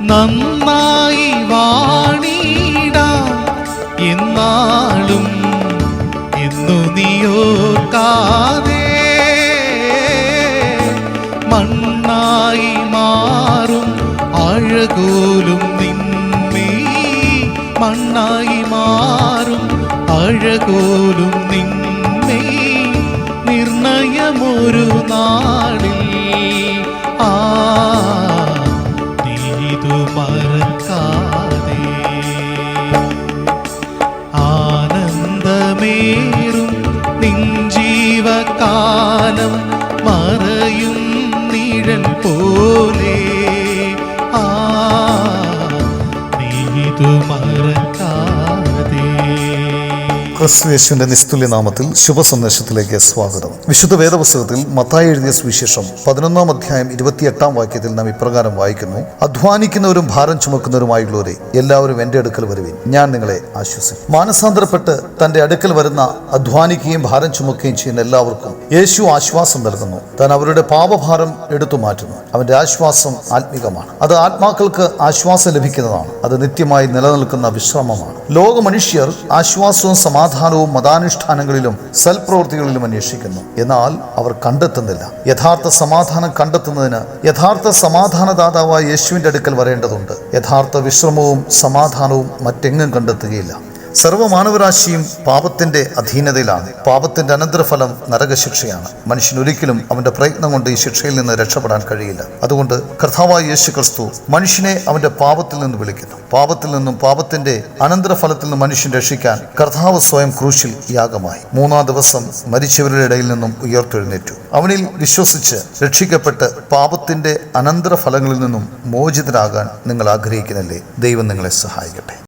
നന്നായി വാണിടാം. എന്നാളും എന്നു നീയോർക്കാതെ മണ്ണായി മാറും അഴകോലും നിന്നെ. മണ്ണായി മാറും അഴകോലും നിന്നെ. നിർണയമൊരു നാളിൽ മറക്കാതെ ആനന്ദമേറും നിഞ്ചീവകാലം മറയും നിഴൽ പോലെ. ആ നീതു മറക്കാതെ ക്രിസ്തുയേശുവിന്റെ നിസ്തുല്യനാമത്തിൽ ശുഭസന്ദേശത്തിലേക്ക് സ്വാഗതം. വിശുദ്ധ വേദപുസ്തകത്തിൽ മത്തായി എഴുതിയ സുവിശേഷം പതിനൊന്നാം അധ്യായം ഇരുപത്തിയെട്ടാം വാക്യത്തിൽ നാം ഇപ്രകാരം വായിക്കുന്നു. അധ്വാനിക്കുന്നവരും ഭാരം ചുമക്കുന്നവരുമായുള്ളവരെ എല്ലാവരും എന്റെ അടുക്കൽ വരുവിൻ. ഞാൻ നിങ്ങളെ ആശ്വസിക്കും. മാനസാന്തരപ്പെട്ട് തന്റെ അടുക്കൽ വരുന്ന അധ്വാനിക്കുകയും ഭാരം ചുമക്കുകയും ചെയ്യുന്ന എല്ലാവർക്കും യേശു ആശ്വാസം നൽകുന്നു. താൻ അവരുടെ പാപഭാരം എടുത്തു മാറ്റുന്നു. അവന്റെ ആശ്വാസം ആത്മീകമാണ്. അത് ആത്മാക്കൾക്ക് ആശ്വാസം ലഭിക്കുന്നതാണ്. അത് നിത്യമായി നിലനിൽക്കുന്ന വിശ്രമമാണ്. ലോകമനുഷ്യർ ആശ്വാസവും ആശ്വാസവും സമാധാനവും മതാനുഷ്ഠാനങ്ങളിലും സൽപ്രവൃത്തികളിലും അന്വേഷിക്കുന്നു. എന്നാൽ അവർ കണ്ടെത്തുന്നില്ല. യഥാർത്ഥ സമാധാനം കണ്ടെത്തുന്നതിന് യഥാർത്ഥ സമാധാനദാതാവായ യേശുവിന്റെ അടുക്കൽ വരേണ്ടതുണ്ട്. യഥാർത്ഥ വിശ്രമവും സമാധാനവും മറ്റെങ്ങും കണ്ടെത്തുകയില്ല. സർവമാനവരാശിയും പാപത്തിന്റെ അധീനതയിലാണ്. പാപത്തിന്റെ അനന്തരഫലം നരകശിക്ഷയാണ്. മനുഷ്യൻ ഒരിക്കലും അവന്റെ പ്രയത്നം കൊണ്ട് ഈ ശിക്ഷയിൽ നിന്ന് രക്ഷപ്പെടാൻ കഴിയില്ല. അതുകൊണ്ട് കർത്താവായ യേശു ക്രിസ്തു മനുഷ്യനെ അവന്റെ പാപത്തിൽ നിന്ന് വിളിക്കുന്നു. പാപത്തിൽ നിന്നും പാപത്തിന്റെ അനന്തരഫലത്തിൽ നിന്ന് മനുഷ്യൻ രക്ഷിക്കാൻ കർത്താവ് സ്വയം ക്രൂശിൽ യാഗമായി. മൂന്നാം ദിവസം മരിച്ചവരുടെ ഇടയിൽ നിന്നും ഉയർത്തെഴുന്നേറ്റു. അവനിൽ വിശ്വസിച്ച് രക്ഷിക്കപ്പെട്ട് പാപത്തിന്റെ അനന്തരഫലങ്ങളിൽ നിന്നും മോചിതരാകാൻ നിങ്ങൾ ആഗ്രഹിക്കുന്നില്ലേ? ദൈവം നിങ്ങളെ സഹായിക്കട്ടെ.